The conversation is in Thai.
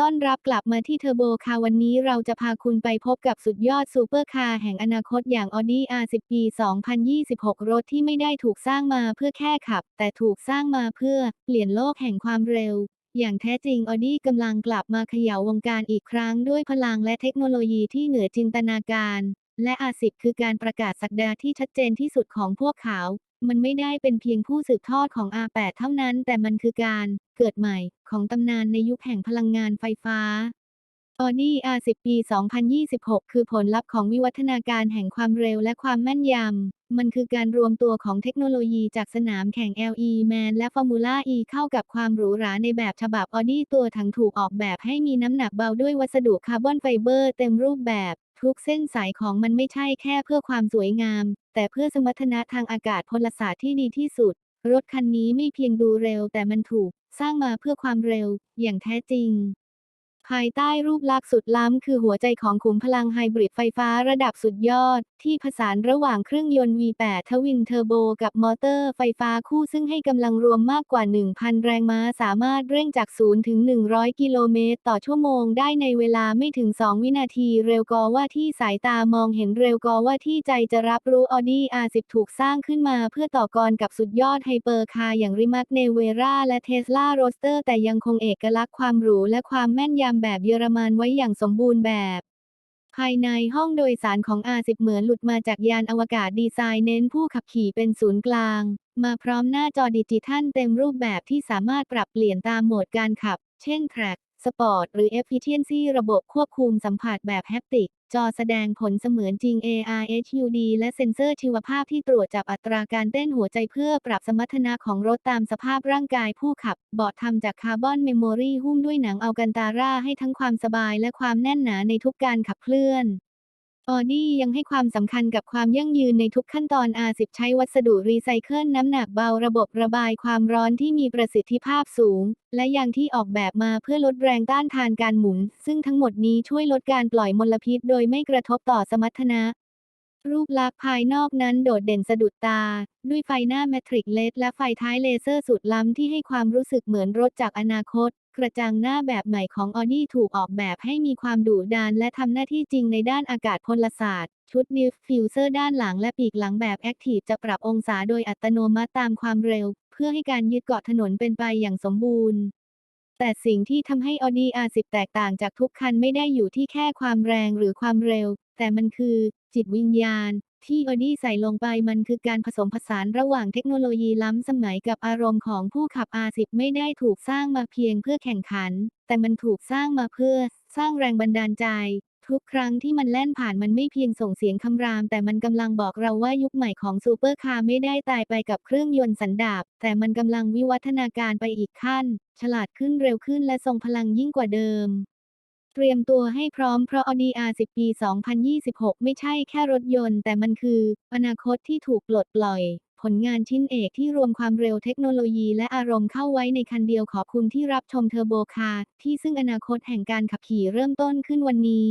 ต้อนรับกลับมาที่เทอร์โบคาร์วันนี้เราจะพาคุณไปพบกับสุดยอดซูเปอร์คาร์แห่งอนาคตอย่าง Audi R10 ปี 2026 รถที่ไม่ได้ถูกสร้างมาเพื่อแค่ขับ แต่ถูกสร้างมาเพื่อเปลี่ยนโลกแห่งความเร็ว อย่างแท้จริง Audi กำลังกลับมาเขย่าวงการอีกครั้งด้วยพลังและเทคโนโลยีที่เหนือจินตนาการ และอาสิบคือการประกาศสักดาที่ชัดเจนที่สุดของพวกเขา มันไม่ได้เป็นเพียงผู้สืบทอดของอาแปดเท่านั้น แต่มันคือการเกิดใหม่ของตำนานในยุคแห่งพลังงานไฟฟ้า Audi R10 ปี 2026 คือผลลัพธ์ของวิวัฒนาการแห่งความเร็วและความแม่นยำ มันคือการรวมตัวของเทคโนโลยีจากสนามแข่ง LE Man และ Formula E เข้ากับความหรูหราในแบบฉบับ Audi ตัวถังถูกออกแบบให้มีน้ำหนักเบาด้วยวัสดุคาร์บอนไฟเบอร์เต็มรูปแบบ ทุกเส้นสายของมันไม่ใช่แค่เพื่อความสวยงาม แต่เพื่อสมรรถนะทางอากาศพลศาสตร์ที่ดีที่สุด รถคันนี้ไม่เพียงดูเร็วแต่มันถูก สร้างมาเพื่อความเร็ว อย่างแท้จริง ภายใต้รูปลักษณ์สุดล้ำคือหัวใจของขุมพลังไฮบริดไฟฟ้าระดับสุดยอด ที่ผสานระหว่างเครื่องยนต์ V8 ทวินเทอร์โบกับมอเตอร์ไฟฟ้าคู่ซึ่งให้กำลังรวมมากกว่า 1,000 แรงม้าสามารถเร่งจาก 0 ถึง 100 กิโลเมตร ต่อชั่วโมงได้ในเวลาไม่ถึง 2 วินาทีเร็วกว่าที่สายตามองเห็นเร็วกว่าที่ใจจะรับรู้ Audi R10 ถูกสร้างขึ้นมาเพื่อต่อกรกับสุดยอดไฮเปอร์คาร์อย่างริมักเนเวราและเทสลาโรสเตอร์แต่ยังคงเอกลักษณ์ความหรูและความแม่นยำแบบเยอรมันไว้อย่างสมบูรณ์แบบ ภายในห้องโดยสารของ R10 เหมือนหลุดมาจากยานอวกาศดีไซน์เน้นผู้ขับขี่เป็นศูนย์กลาง มาพร้อมหน้าจอดิจิทัลเต็มรูปแบบที่สามารถปรับเปลี่ยนตามโหมดการขับ เช่น Track สปอร์ต หรือ Efficiency ระบบควบคุมสัมผัสแบบแฮปติก จอแสดงผลเสมือนจริง AR HUD และเซ็นเซอร์ชีวภาพที่ตรวจจับอัตราการเต้นหัวใจเพื่อปรับสมรรถนะของรถตามสภาพร่างกายผู้ขับเบาะทำจากคาร์บอนเมมโมรีหุ้มด้วยหนังอัลกันตาร่าให้ทั้งความสบายและความแน่นหนาในทุกการขับเคลื่อน ออดี้ยังให้ความสำคัญกับความยั่งยืนในทุกขั้นตอน R10 ใช้วัสดุรีไซเคิลน้ำหนักเบาระบบระบายความร้อนที่มีประสิทธิภาพสูง และยางที่ออกแบบมาเพื่อลดแรงต้านทานการหมุน ซึ่งทั้งหมดนี้ช่วยลดการปล่อยมลพิษโดยไม่กระทบต่อสมรรถนะ รูปลักษณ์ภายนอกนั้นโดดเด่นสะดุดตา ด้วยไฟหน้าแมทริกเลสและไฟท้ายเลเซอร์สุดล้ำที่ให้ความรู้สึกเหมือนรถจากอนาคต กระจังหน้าแบบใหม่ของ Audi ถูกออกแบบให้มีความดุดันและทำหน้าที่จริงในด้านอากาศพลศาสตร์ ชุดนิฟฟิวเซอร์ด้านหลังและปีกหลังแบบแอคทีฟจะปรับองศาโดยอัตโนมัติตามความเร็ว เพื่อให้การยึดเกาะถนนเป็นไปอย่างสมบูรณ์แต่สิ่งที่ทำให้ Audi R10 แตกต่างจากทุกคันไม่ได้อยู่ที่แค่ความแรงหรือความเร็ว แต่มันคือ จิตวิญญาณ ที่ Audi ใส่ลงไปมันคือการผสมผสานระหว่างเทคโนโลยีล้ำสมัยกับอารมณ์ของผู้ขับ R10 ไม่ได้ถูกสร้างมาเพียงเพื่อแข่งขัน แต่มันถูกสร้างมาเพื่อ สร้างแรงบันดาลใจ ทุกครั้งที่มันแล่นผ่านมันไม่เพียงส่งเสียงคำราม แต่มันกำลังบอกเราว่ายุคใหม่ของซูเปอร์คาร์ไม่ได้ตายไปกับเครื่องยนต์สันดาปแต่มันกำลังวิวัฒนาการไปอีกขั้น ฉลาดขึ้นเร็วขึ้นและทรงพลังยิ่งกว่าเดิม ตรียมตัวให้พร้อมเพราะ Audi R10 ปี 2026 ไม่ใช่แค่รถยนต์ แต่มันคือ อนาคตที่ถูกปลดปล่อย ผลงานชิ้นเอกที่รวมความเร็วเทคโนโลยีและอารมณ์เข้าไว้ในคันเดียวขอบคุณที่รับชมเทอร์โบคาร์ที่ซึ่งอนาคตแห่งการขับขี่เริ่มต้นขึ้นวันนี้